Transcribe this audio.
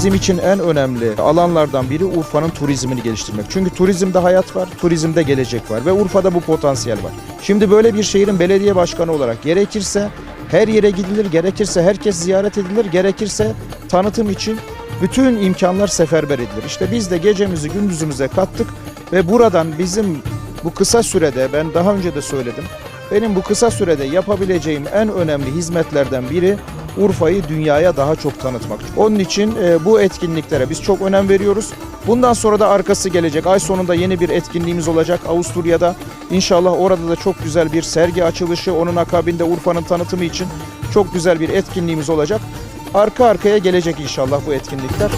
bizim için en önemli alanlardan biri Urfa'nın turizmini geliştirmek. Çünkü turizmde hayat var, turizmde gelecek var ve Urfa'da bu potansiyel var. Şimdi böyle bir şehrin belediye başkanı olarak gerekirse her yere gidilir, gerekirse herkes ziyaret edilir, gerekirse tanıtım için bütün imkanlar seferber edilir. İşte biz de gecemizi gündüzümüze kattık ve buradan bizim bu kısa sürede ben daha önce de söyledim. Benim bu kısa sürede yapabileceğim en önemli hizmetlerden biri Urfa'yı dünyaya daha çok tanıtmak. Onun için e, bu etkinliklere biz çok önem veriyoruz. Bundan sonra da arkası gelecek. Ay sonunda yeni bir etkinliğimiz olacak Avusturya'da. İnşallah orada da çok güzel bir sergi açılışı, onun akabinde Urfa'nın tanıtımı için çok güzel bir etkinliğimiz olacak. Arka arkaya gelecek inşallah bu etkinlikler.